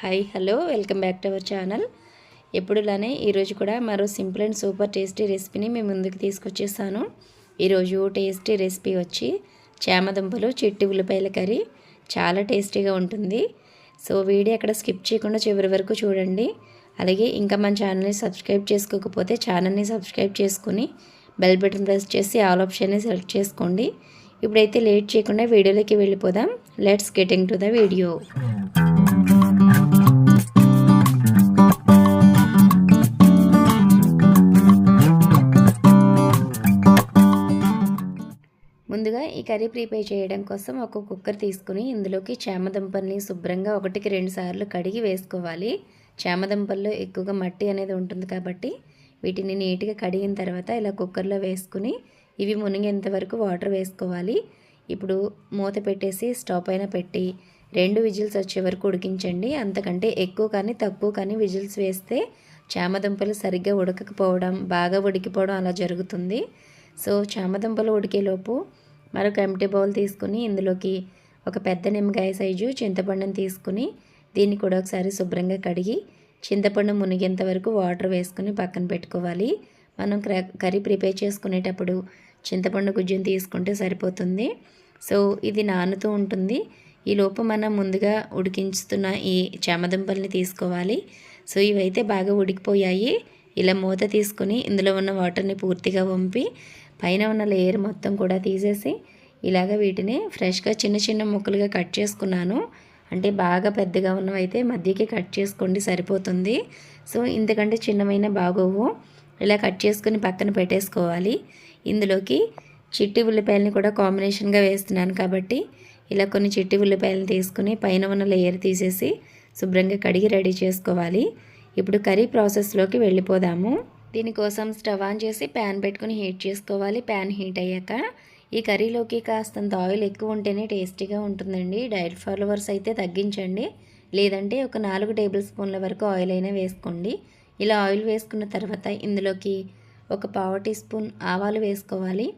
Hi hello welcome back to our channel. ఎప్పుడులానే ఈరోజు కూడా మరో సింపుల్ అండ్ సూపర్ టేస్టీ రెసిపీని మేము ముందుకు తీసుకొచ్చేసాను. ఈరోజు టేస్టీ రెసిపీ వచ్చి చామదుంపలు చిట్టి ఉల్లిపాయల కర్రీ. చాలా టేస్టీగా ఉంటుంది. సో వీడియో అక్కడ స్కిప్ చేయకుండా చివరి వరకు చూడండి. అలాగే ఇంకా మన ఛానల్ని సబ్స్క్రైబ్ చేసుకోకపోతే ఛానల్ని సబ్స్క్రైబ్ చేసుకుని బెల్ బటన్ ప్రెస్ చేసి ఆల్ ఆప్షన్ని సెలెక్ట్ చేసుకోండి. ఇప్పుడైతే లేట్ చేయకుండా వీడియోలోకి వెళ్ళిపోదాం. Let's getting to the video. ముందుగా ఈ కర్రీ ప్రిపేర్ చేయడం కోసం ఒక కుక్కర్ తీసుకుని ఇందులోకి చామదుంపల్ని శుభ్రంగా ఒకటికి రెండు సార్లు కడిగి వేసుకోవాలి. చామదుంపల్లో ఎక్కువగా మట్టి అనేది ఉంటుంది కాబట్టి వీటిని నీట్గా కడిగిన తర్వాత ఇలా కుక్కర్లో వేసుకుని ఇవి మునిగేంత వరకు వాటర్ వేసుకోవాలి. ఇప్పుడు మూత పెట్టేసి స్టవ్ పైన పెట్టి రెండు విజిల్స్ వచ్చే వరకు ఉడికించండి. అంతకంటే ఎక్కువ కానీ తక్కువ కానీ విజిల్స్ వేస్తే చామదుంపలు సరిగ్గా ఉడకకపోవడం బాగా ఉడికిపోవడం అలా జరుగుతుంది. సో చామదుంపలు ఉడికేలోపు మరొక ఎంటీ బౌల్ తీసుకుని ఇందులోకి ఒక పెద్ద నిమ్మకాయ సైజు చింతపండుని తీసుకుని దీన్ని కూడా ఒకసారి శుభ్రంగా కడిగి చింతపండు మునిగేంత వరకు వాటర్ వేసుకుని పక్కన పెట్టుకోవాలి. మనం కర్రీ ప్రిపేర్ చేసుకునేటప్పుడు చింతపండు గుజ్జుని తీసుకుంటే సరిపోతుంది. సో ఇది నానుతూ ఉంటుంది. ఈ లోపు మనం ముందుగా ఉడికించుతున్న ఈ చామదుంపల్ని తీసుకోవాలి. సో ఇవైతే బాగా ఉడికిపోయాయి. ఇలా మూత తీసుకుని ఇందులో ఉన్న వాటర్ని పూర్తిగా వంపి పైన ఉన్న లేయర్ మొత్తం కూడా తీసేసి ఇలాగ వీటిని ఫ్రెష్గా చిన్న చిన్న ముక్కలుగా కట్ చేసుకున్నాను. అంటే బాగా పెద్దగా ఉన్నవైతే మధ్యకి కట్ చేసుకోండి సరిపోతుంది. సో ఇంతకంటే చిన్నమైన బాగోవు. ఇలా కట్ చేసుకుని పక్కన పెట్టేసుకోవాలి. ఇందులోకి చిట్టి ఉల్లిపాయలని కూడా కాంబినేషన్గా వేస్తున్నాను కాబట్టి ఇలా కొన్ని చిట్టి ఉల్లిపాయలను తీసుకుని పైన ఉన్న లేయర్ తీసేసి శుభ్రంగా కడిగి రెడీ చేసుకోవాలి. ఇప్పుడు కర్రీ ప్రాసెస్లోకి వెళ్ళిపోదాము. దీనికోసం స్టవ్ ఆన్ చేసి ప్యాన్ పెట్టుకుని హీట్ చేసుకోవాలి. ప్యాన్ హీట్ అయ్యాక ఈ కర్రీలోకి కాస్తంత ఆయిల్ ఎక్కువ ఉంటేనే టేస్టీగా ఉంటుందండి. డైట్ ఫాలోవర్స్ అయితే తగ్గించండి. లేదంటే ఒక నాలుగు టేబుల్ స్పూన్ల వరకు ఆయిల్ అయినా వేసుకోండి. ఇలా ఆయిల్ వేసుకున్న తర్వాత ఇందులోకి ఒక పావు టీ స్పూన్ ఆవాలు వేసుకోవాలి.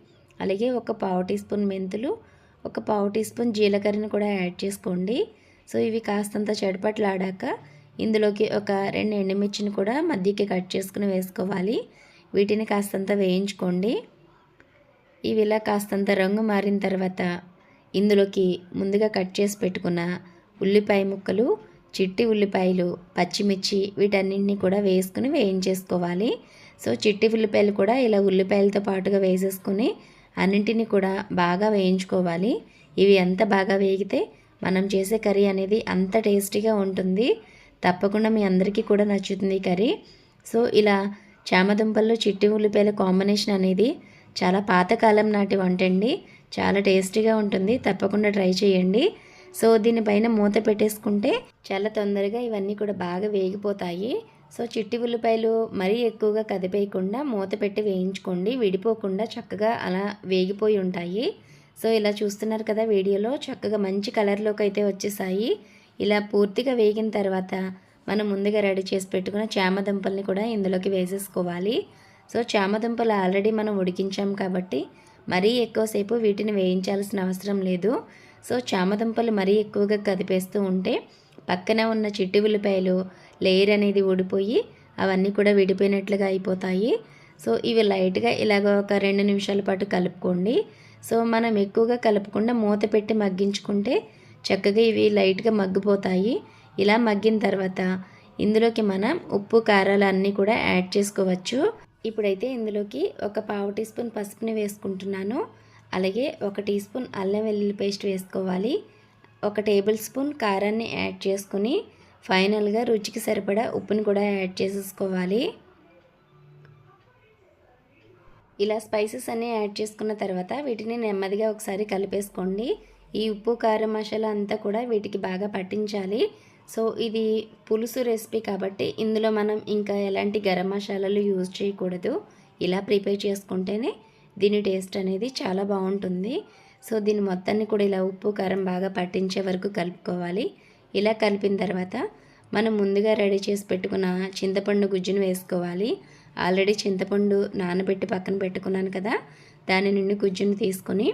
అలాగే ఒక పావు టీ స్పూన్ మెంతులు ఒక పావు టీ స్పూన్ జీలకర్రని కూడా యాడ్ చేసుకోండి. సో ఇవి కాస్తంత చెడపట్లాడాక ఇందులోకి ఒక రెండు ఎండుమిర్చిని కూడా మధ్యకి కట్ చేసుకుని వేసుకోవాలి. వీటిని కాస్తంత వేయించుకోండి. ఇవి ఇలా కాస్తంత రంగు మారిన తర్వాత ఇందులోకి ముందుగా కట్ చేసి పెట్టుకున్న ఉల్లిపాయ ముక్కలు చిట్టి ఉల్లిపాయలు పచ్చిమిర్చి వీటన్నింటినీ కూడా వేసుకుని వేయించేసుకోవాలి. సో చిట్టి ఉల్లిపాయలు కూడా ఇలా ఉల్లిపాయలతో పాటుగా వేసేసుకుని అన్నింటినీ కూడా బాగా వేయించుకోవాలి. ఇవి ఎంత బాగా వేగితే మనం చేసే కర్రీ అనేది అంత టేస్టీగా ఉంటుంది. తప్పకుండా మీ అందరికీ కూడా నచ్చుతుంది కర్రీ. సో ఇలా చామదుంపల్లో చిట్టి ఉల్లిపాయల కాంబినేషన్ అనేది చాలా పాతకాలం నాటి వంట అండి చాలా టేస్టీగా ఉంటుంది. తప్పకుండా ట్రై చేయండి. సో దీనిపైన మూత పెట్టేసుకుంటే చాలా తొందరగా ఇవన్నీ కూడా బాగా వేగిపోతాయి. సో చిట్టి ఉల్లిపాయలు మరీ ఎక్కువగా కదిపేయకుండా మూత పెట్టి వేయించుకోండి. విడిపోకుండా చక్కగా అలా వేగిపోయి ఉంటాయి. సో ఇలా చూస్తున్నారు కదా వీడియోలో చక్కగా మంచి కలర్లోకి అయితే వచ్చేసాయి. ఇలా పూర్తిగా వేగిన తర్వాత మనం ముందుగా రెడీ చేసి పెట్టుకున్న చామదుంపల్ని కూడా ఇందులోకి వేసేసుకోవాలి. సో చామదుంపలు ఆల్రెడీ మనం ఉడికించాం కాబట్టి మరీ ఎక్కువసేపు వీటిని వేయించాల్సిన అవసరం లేదు. సో చామదుంపలు మరీ ఎక్కువగా కదిపేస్తూ ఉంటే పక్కన ఉన్న చిట్టి ఉల్లిపాయలు లేయర్ అనేది ఊడిపోయి అవన్నీ కూడా విడిపోయినట్లుగా అయిపోతాయి. సో ఇవి లైట్గా ఇలాగ ఒక రెండు నిమిషాల పాటు కలుపుకోండి. సో మనం ఎక్కువగా కలుపుకుండా మూత పెట్టి మగ్గించుకుంటే చక్కగా ఇవి లైట్గా మగ్గిపోతాయి. ఇలా మగ్గిన తర్వాత ఇందులోకి మనం ఉప్పు కారాలు అన్నీ కూడా యాడ్ చేసుకోవచ్చు. ఇప్పుడైతే ఇందులోకి ఒక పావు టీ స్పూన్ పసుపుని వేసుకుంటున్నాను. అలాగే ఒక టీ స్పూన్ అల్లం వెల్లుల్లి పేస్ట్ వేసుకోవాలి. ఒక టేబుల్ స్పూన్ కారాన్ని యాడ్ చేసుకుని ఫైనల్గా రుచికి సరిపడా ఉప్పుని కూడా యాడ్ చేసేసుకోవాలి. ఇలా స్పైసెస్ అన్నీ యాడ్ చేసుకున్న తర్వాత వీటిని నెమ్మదిగా ఒకసారి కలిపేసుకోండి. ఈ ఉప్పు కారం మసాలా అంతా కూడా వీటికి బాగా పట్టించాలి. సో ఇది పులుసు రెసిపీ కాబట్టి ఇందులో మనం ఇంకా ఎలాంటి గరం మసాలాలు యూజ్ చేయకూడదు. ఇలా ప్రిపేర్ చేసుకుంటేనే దీని టేస్ట్ అనేది చాలా బాగుంటుంది. సో దీని మొత్తాన్ని కూడా ఇలా ఉప్పు కారం బాగా పట్టించే వరకు కలుపుకోవాలి. ఇలా కలిపిన తర్వాత మనం ముందుగా రెడీ చేసి పెట్టుకున్న చింతపండు గుజ్జును వేసుకోవాలి. ఆల్రెడీ చింతపండు నానబెట్టి పక్కన పెట్టుకున్నాను కదా దాని నుండి గుజ్జును తీసుకొని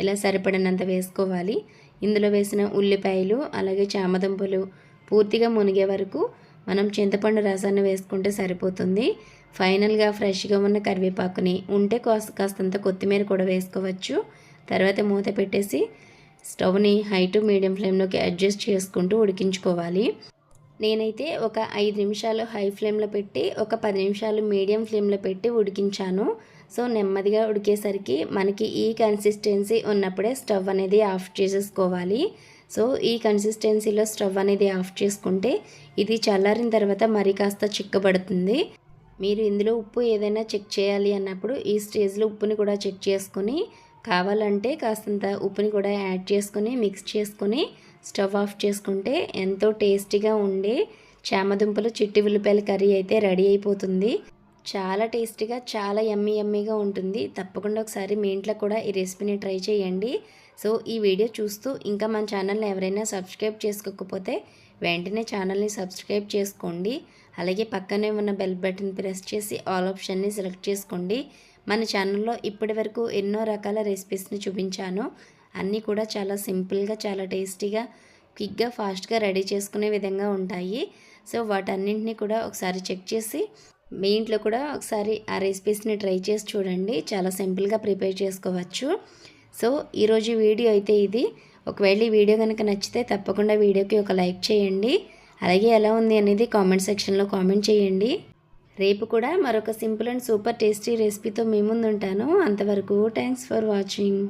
ఇలా సరిపడినంత వేసుకోవాలి. ఇందులో వేసిన ఉల్లిపాయలు అలాగే చామదుంపలు పూర్తిగా మునిగే వరకు మనం చింతపండు రసాన్ని వేసుకుంటే సరిపోతుంది. ఫైనల్గా ఫ్రెష్గా ఉన్న కరివేపాకుని ఉంటే కాస్త కాస్తంత కొత్తిమీర కూడా వేసుకోవచ్చు. తర్వాత మూత పెట్టేసి స్టవ్ని హై టు మీడియం ఫ్లేమ్లోకి అడ్జస్ట్ చేసుకుంటూ ఉడికించుకోవాలి. నేనైతే ఒక ఐదు నిమిషాలు హై ఫ్లేమ్లో పెట్టి ఒక పది నిమిషాలు మీడియం ఫ్లేమ్లో పెట్టి ఉడికించాను. సో నెమ్మదిగా ఉడికేసరికి మనకి ఈ కన్సిస్టెన్సీ ఉన్నప్పుడే స్టవ్ అనేది ఆఫ్ చేసేసుకోవాలి. సో ఈ కన్సిస్టెన్సీలో స్టవ్ అనేది ఆఫ్ చేసుకుంటే ఇది చల్లారిన తర్వాత మరి కాస్త చిక్కబడుతుంది. మీరు ఇందులో ఉప్పు ఏదైనా చెక్ చేయాలి అన్నప్పుడు ఈ స్టేజ్లో ఉప్పుని కూడా చెక్ చేసుకొని కావాలంటే కాస్తంత ఉప్పుని కూడా యాడ్ చేసుకొని మిక్స్ చేసుకొని స్టవ్ ఆఫ్ చేసుకుంటే ఎంతో టేస్టీగా ఉండే చామదుంపలు చిట్టి ఉల్లిపాయల కర్రీ అయితే రెడీ అయిపోతుంది. చాలా టేస్టీగా చాలా యమ్మీ యమ్మీగా ఉంటుంది. తప్పకుండా ఒకసారి మీ ఇంట్లో కూడా ఈ రెసిపీని ట్రై చేయండి. సో ఈ వీడియో చూస్తూ ఇంకా మన ఛానల్ని ఎవరైనా సబ్స్క్రైబ్ చేసుకోకపోతే వెంటనే ఛానల్ని సబ్స్క్రైబ్ చేసుకోండి. అలాగే పక్కనే ఉన్న బెల్ బటన్ ప్రెస్ చేసి ఆల్ ఆప్షన్ని సెలెక్ట్ చేసుకోండి. మన ఛానల్లో ఇప్పటి వరకు ఎన్నో రకాల రెసిపీస్ని చూపించాను. అన్నీ కూడా చాలా సింపుల్గా చాలా టేస్టీగా క్విక్గా ఫాస్ట్గా రెడీ చేసుకునే విధంగా ఉంటాయి. సో వాటన్నింటినీ కూడా ఒకసారి చెక్ చేసి మీ ఇంట్లో కూడా ఒకసారి ఆ రెసిపీస్ని ట్రై చేసి చూడండి. చాలా సింపుల్గా ప్రిపేర్ చేసుకోవచ్చు. సో ఈరోజు వీడియో అయితే ఇది. ఒకవేళ ఈ వీడియో కనుక నచ్చితే తప్పకుండా వీడియోకి ఒక లైక్ చేయండి. అలాగే ఎలా ఉంది అనేది కామెంట్ సెక్షన్లో కామెంట్ చేయండి. రేపు కూడా మరొక సింపుల్ అండ్ సూపర్ టేస్టీ రెసిపీతో మీ ముందు ఉంటాను అంతవరకు థ్యాంక్స్ ఫర్ వాచింగ్.